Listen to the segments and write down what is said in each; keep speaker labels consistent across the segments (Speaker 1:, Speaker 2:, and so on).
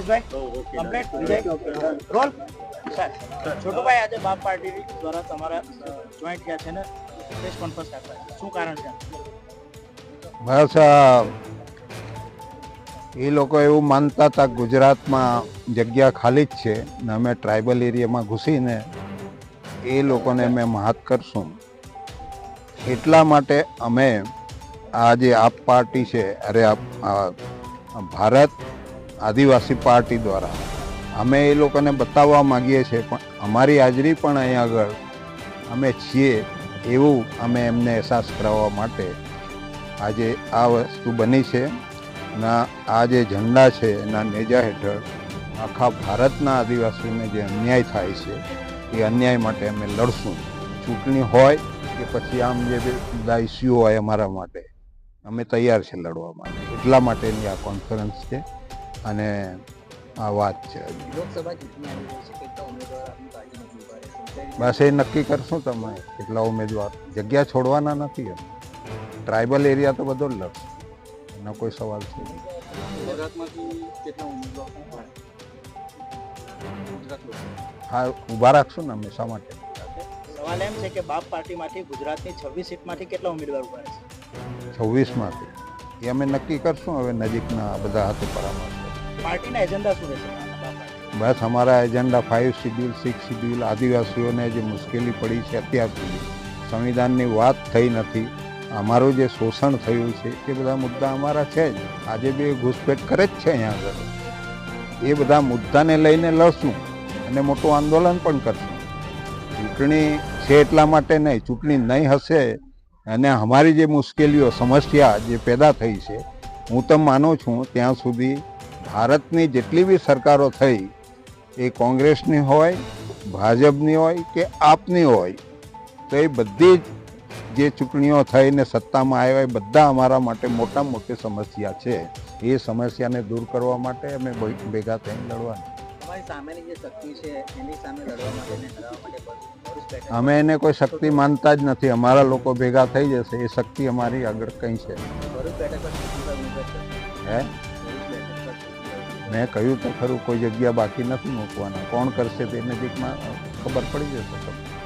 Speaker 1: Nareshbhai complete Vijay role sir Chhotubhai આજે બાપ party દ્વારા તમારા જોઈન્ટ થયા છે ને પ્રેસ કોન્ફરન્સ રાખવા શું કારણ છે?
Speaker 2: બસ એ લોકો એવું માનતા હતા ગુજરાતમાં જગ્યા ખાલી જ છે ને અમે ટ્રાઇબલ એરિયામાં ઘૂસીને એ લોકોને અમે મહાત કરશું. એટલા માટે અમે આ જે આપ પાર્ટી છે અરે આપ ભારત આદિવાસી પાર્ટી દ્વારા. અમે એ લોકોને બતાવવા માગીએ છીએ, પણ અમારી હાજરી પણ અહીં આગળ અમે છીએ એવું અમે એમને અહેસાસ કરાવવા માટે આજે આ વસ્તુ બની છે. ના, આ જે ઝંડા છે, એના નેજા હેઠળ આખા ભારતના આદિવાસીને જે અન્યાય થાય છે, એ અન્યાય માટે અમે લડશું. ચૂંટણી હોય કે પછી આમ જે બધા ઇસ્યુ હોય અમારા માટે, અમે તૈયાર છે લડવા માટે. એટલા માટેની આ કોન્ફરન્સ છે. અને આ વાત છે. બસ એ નક્કી કરશું તમે કેટલા ઉમેદવાર. જગ્યા છોડવાના નથી ટ્રાઇબલ એરિયા તો બધો જ લડશું એનો કોઈ સવાલ છે હા ઊભા રાખશું ને હંમેશા માટે?
Speaker 1: સવાલ એમ છે કે બાપ પાર્ટીમાંથી ગુજરાતની છવ્વીસ સીટમાંથી કેટલા ઉમેદવાર ઊભા છે
Speaker 2: છવ્વીસમાંથી. એ અમે નક્કી કરશું હવે નજીકના બધા હાથે પરામર્શ.
Speaker 1: પાર્ટીના એજન્ડા શું રહેશે?
Speaker 2: બસ અમારા agenda five schedule six schedule આદિવાસીઓને જે મુશ્કેલી પડી છે અત્યાર સુધી. સંવિધાનની વાત થઈ નથી. અમારું જે શોષણ થયું છે, એ બધા મુદ્દા અમારા છે જ. આજે બી ઘૂસપેટ કરે જ છે અહીંયા આગળ. એ બધા મુદ્દાને લઈને લડશું અને મોટું આંદોલન પણ કરશું. ચૂંટણી છે એટલા માટે નહીં, ચૂંટણી નહીં હશે અને અમારી જે મુશ્કેલીઓ, સમસ્યા જે પેદા થઈ છે, હું તો માનું છું ત્યાં સુધી ભારતની જેટલી બી સરકારો થઈ એ કોંગ્રેસની હોય ભાજપની હોય કે આપની હોય તો એ બધી જ જે ચૂંટણીઓ થઈને સત્તામાં આવ્યા એ બધા અમારા માટે મોટા મોટી સમસ્યા છે. એ સમસ્યાને દૂર કરવા માટે અમે ભેગા થઈને લડવાનું. અમે એને કોઈ શક્તિ માનતા જ નથી. અમારા લોકો ભેગા થઈ જશે. એ શક્તિ અમારી આગળ કંઈ છે. હે? મેં કહ્યું તો ખરું કોઈ જગ્યા બાકી નથી મૂકવાના. કોણ કરશે તે નજીકમાં ખબર પડી જશે તમને.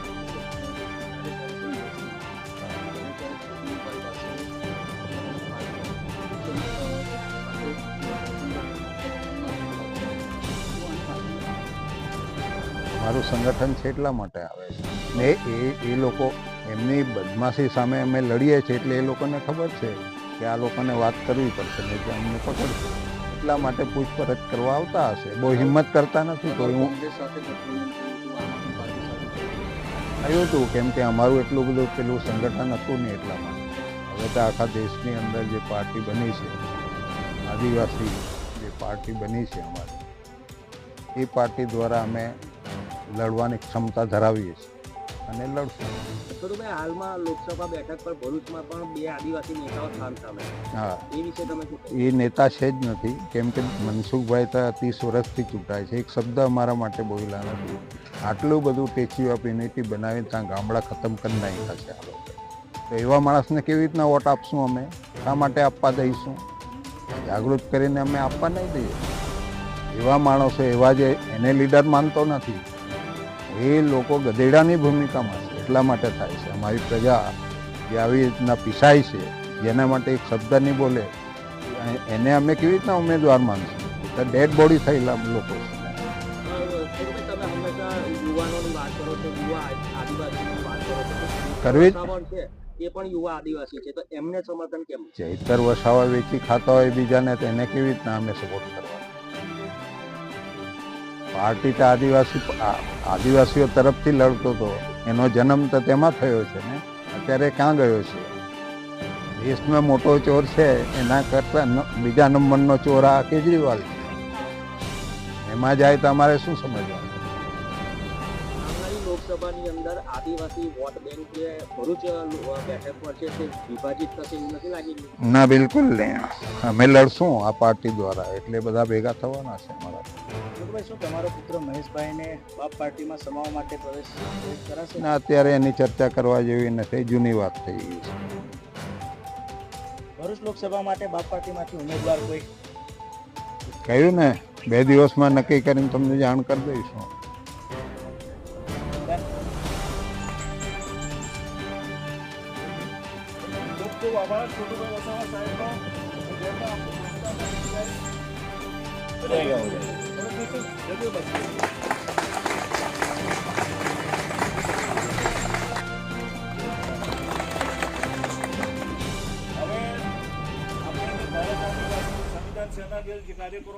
Speaker 2: મારું સંગઠન છે એટલા માટે આવે છે. ને એ એ લોકો એમની બદમાશી સામે અમે લડીએ છીએ એટલે એ લોકોને ખબર છે. કે આ લોકોને વાત કરવી પડશે નહીં તો અમને પકડશે. એટલા માટે પૂછપરછ કરવા આવતા હશે. બહુ હિંમત કરતા નથી કોઈ. હું
Speaker 1: આવ્યું હતું
Speaker 2: કેમ કે અમારું એટલું બધું પેલું સંગઠન હતું નહીં એટલા માટે. હવે તો આખા દેશની અંદર જે પાર્ટી બની છે આદિવાસી જે પાર્ટી બની છે અમારી એ પાર્ટી દ્વારા અમે લડવાની ક્ષમતા ધરાવીએ છીએ. અને લડશું.
Speaker 1: ખરુભાઈ હાલમાં લોકસભા બેઠક પર ભરૂચમાં પણ બે આદિવાસી નેતાઓ સ્થાન સામે
Speaker 2: હા.
Speaker 1: એ વિશે તમે
Speaker 2: એ નેતા છે જ નથી. કેમ કે મનસુખભાઈ તો ત્રીસ વર્ષથી ચૂંટાય છે. એક શબ્દ અમારા માટે બોલ્યા નથી આટલું બધું ટેચ્યુ ઓફ યુનિટી બનાવીને ત્યાં ગામડા ખતમ કરી નાખ્યા છે આ. તો એવા માણસને કેવી રીતના વોટ આપશું અમે? શા માટે આપવા દઈશું જાગૃત કરીને અમે આપવા નહીં દઈએ. એવા માણસો એવા જે એને લીડર માનતો નથી. એ લોકો ગધેડાની ભૂમિકામાં છે એટલા માટે થાય છે. અમારી પ્રજા જે આવી રીતના પીસાય છે જેના માટે એક શબ્દ નહીં બોલે એને અમે કેવી રીતના ઉમેદવાર માનશું? તો ડેડ બોડી થયેલા લોકો છે. કરવી
Speaker 1: એ પણ યુવા આદિવાસી છે તો એમને સમર્થન કેમ
Speaker 2: ચૈતર વસાવા વેચી ખાતા હોય બીજાને તો એને કેવી રીતના અમે સપોર્ટ કરવા? પાર્ટી તો આદિવાસી આદિવાસીઓ તરફથી લડતો હતો. એનો જન્મ તો તેમાં થયો છે ને? અત્યારે ક્યાં ગયો છે? દેશમાં મોટો ચોર છે, એના કરતાં બીજા નંબરનો ચોર આ કેજરીવાલ છે. એમાં જાય તો અમારે શું સમજવાનું?
Speaker 1: લોકસભાની અંદર આદિવાસી વોટ બેંક જે ભરૂચ બેઠક પર છે તે વિભાજિત થશે એવું નથી લાગી
Speaker 2: ના બિલકુલ નહીં. અમે લડશું આ પાર્ટી દ્વારા. એટલે બધા ભેગા થવાના છે અમારા
Speaker 1: શું તમારો પુત્ર મહેશભાઈને બાપ પાર્ટીમાં સમાવવા માટે પ્રવેશ પ્રવેશ કરાશે?
Speaker 2: ના અત્યારે એની ચર્ચા કરવા જેવી નથી. જૂની વાત થઈ ગઈ છે.
Speaker 1: ભરૂચ લોકસભા માટે બાપ પાર્ટીમાંથી ઉમેદવાર કોઈ?
Speaker 2: કહ્યું ને બે દિવસમાં નક્કી કરીને તમને જાણ કરી દઈશું.
Speaker 3: ખૂબ આભાર. છોટુભાઈ વસાવા સાહેબનો. હવે આપણે ભારત આદિવાસી સંવિધાન સેના જે કાર્યકરો